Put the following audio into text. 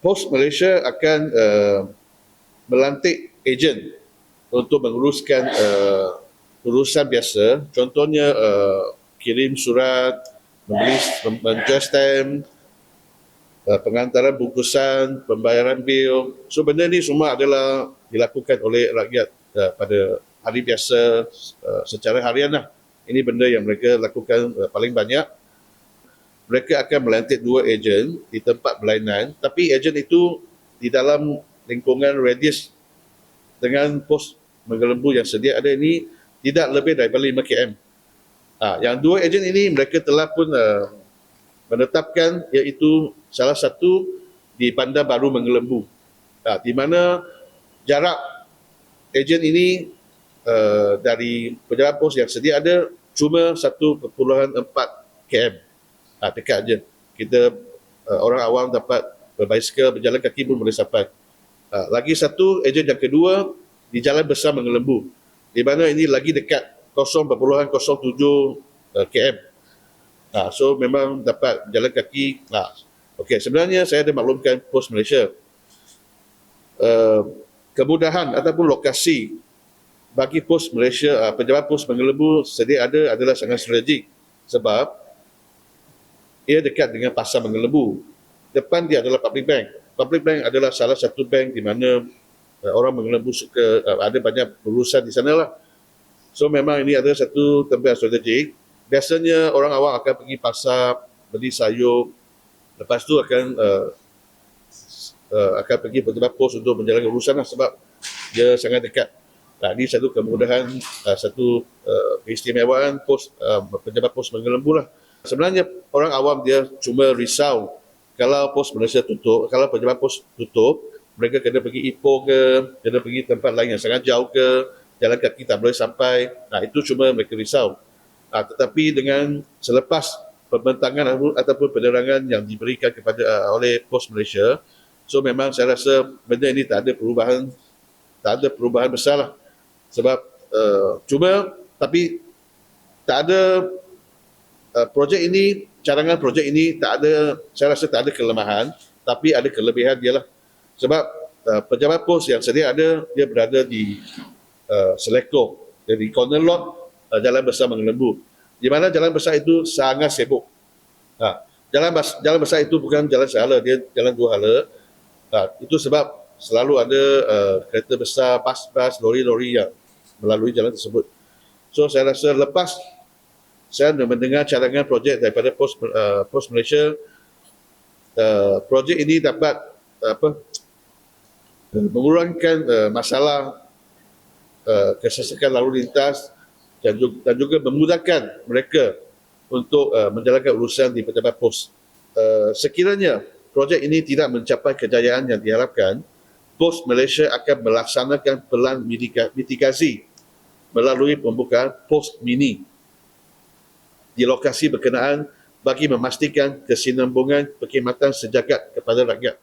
Pos Malaysia akan uh, melantik ejen untuk menguruskan uh, urusan biasa. Contohnya uh, kirim surat, membeli menjual stamp, uh, pengantaran bungkusan, pembayaran bil. So benda ni semua adalah dilakukan oleh rakyat uh, pada hari biasa uh, secara harian lah. Ini benda yang mereka lakukan uh, paling banyak. Mereka akan melantik dua ejen di tempat berlainan tapi ejen itu di dalam lingkungan radius dengan pos menggelembu yang sedia ada ini tidak lebih daripada 5 km. Ha, yang dua ejen ini mereka telah pun uh, menetapkan iaitu salah satu di Bandar Baru Menggelembu. Ha, di mana jarak ejen ini uh, dari pejabat pos yang sedia ada cuma 1.4 km. Ha, dekat je. Kita uh, orang awam dapat berbasikal, berjalan kaki pun boleh sampai. Ha, lagi satu ejen yang kedua di Jalan Besar Menggelembu. Di mana ini lagi dekat 0.07 uh, km. Ha, so memang dapat jalan kaki. Ha. Okey, sebenarnya saya ada maklumkan pos Malaysia. Uh, kemudahan ataupun lokasi bagi pos Malaysia, uh, pejabat pos Menggelembu sedia ada adalah sangat strategik. Sebab ia dekat dengan pasar mengelebu. Depan dia adalah public bank. Public bank adalah salah satu bank di mana uh, orang mengelebu suka uh, ada banyak urusan di sana lah. So memang ini adalah satu tempat strategik. Biasanya orang awam akan pergi pasar beli sayur. Lepas tu akan uh, uh, akan pergi pejabat pos untuk menjalankan urusan lah sebab dia sangat dekat. Nah, ini satu kemudahan, uh, satu uh, keistimewaan pos uh, pejabat pos menggelembu lah. Sebenarnya orang awam dia cuma risau kalau pos Malaysia tutup, kalau pejabat pos tutup, mereka kena pergi Ipoh ke, kena pergi tempat lain yang sangat jauh ke, jalan kaki tak boleh sampai. Nah, itu cuma mereka risau. Nah, tetapi dengan selepas pembentangan ataupun penerangan yang diberikan kepada uh, oleh pos Malaysia, so memang saya rasa benda ini tak ada perubahan tak ada perubahan besar lah. Sebab uh, cuma tapi tak ada uh, projek ini cadangan projek ini tak ada saya rasa tak ada kelemahan tapi ada kelebihan dia lah sebab uh, pejabat pos yang sedia ada dia berada di uh, Seleko. Jadi corner lot uh, jalan besar Mengelembu di mana jalan besar itu sangat sibuk. Ha, jalan bas, jalan besar itu bukan jalan sehala dia jalan dua hala. Ha, itu sebab selalu ada uh, kereta besar bas-bas lori-lori yang melalui jalan tersebut. So saya rasa lepas saya mendengar cadangan projek daripada Pos uh, Pos Malaysia uh, projek ini dapat uh, apa uh, mengurangkan uh, masalah uh, kesesakan lalu lintas dan juga, dan juga memudahkan mereka untuk uh, menjalankan urusan di pejabat pos. Uh, sekiranya projek ini tidak mencapai kejayaan yang diharapkan, Pos Malaysia akan melaksanakan pelan mitigasi melalui pembukaan pos mini di lokasi berkenaan bagi memastikan kesinambungan perkhidmatan sejagat kepada rakyat.